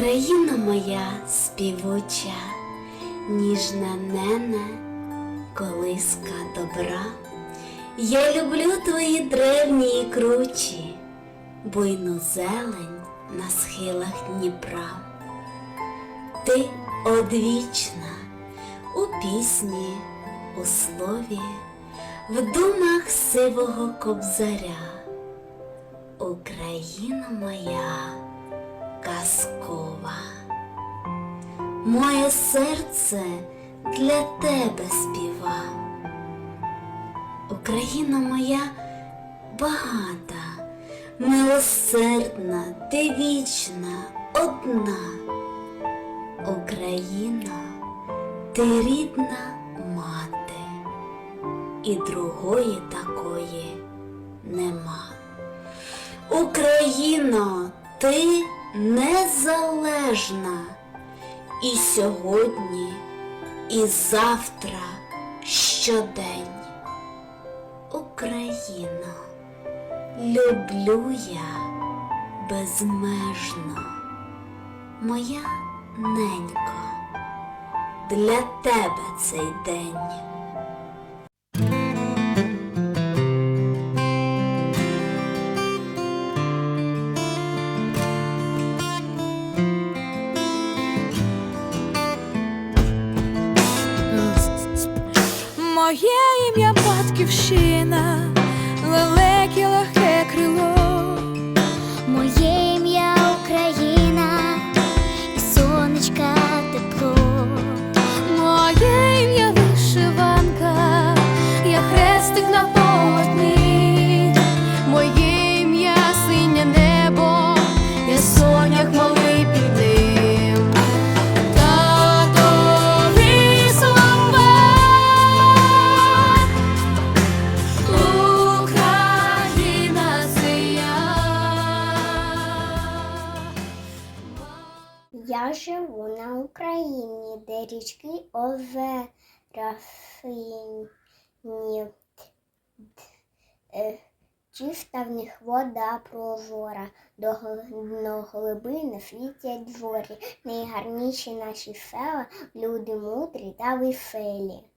Україна моя співуча, ніжна нене, колиска добра. Я люблю твої древні і кручі, буйну зелень на схилах Дніпра. Ти одвічна у пісні, у слові, в думах сивого кобзаря. Україна моя казкова. Моє серце для тебе співа. Україна моя багата, милосердна, ти вічна, одна. Україна, ти рідна мати, і другої такої нема. Україно, ти незалежна і сьогодні, і завтра щодень. Україно, люблю я безмежно, моя ненько, для тебе цей день. Моє ім'я батьківщина, лелеки легке крило. Моє ім'я Україна і сонечка тепло. Моє ім'я вишиванка, я хрестик на полотні. Я живу на Україні, де річки озера Е, чиста в них вода прозора, до глибини світять дворі. найгарніші наші села, люди мудрі та веселі.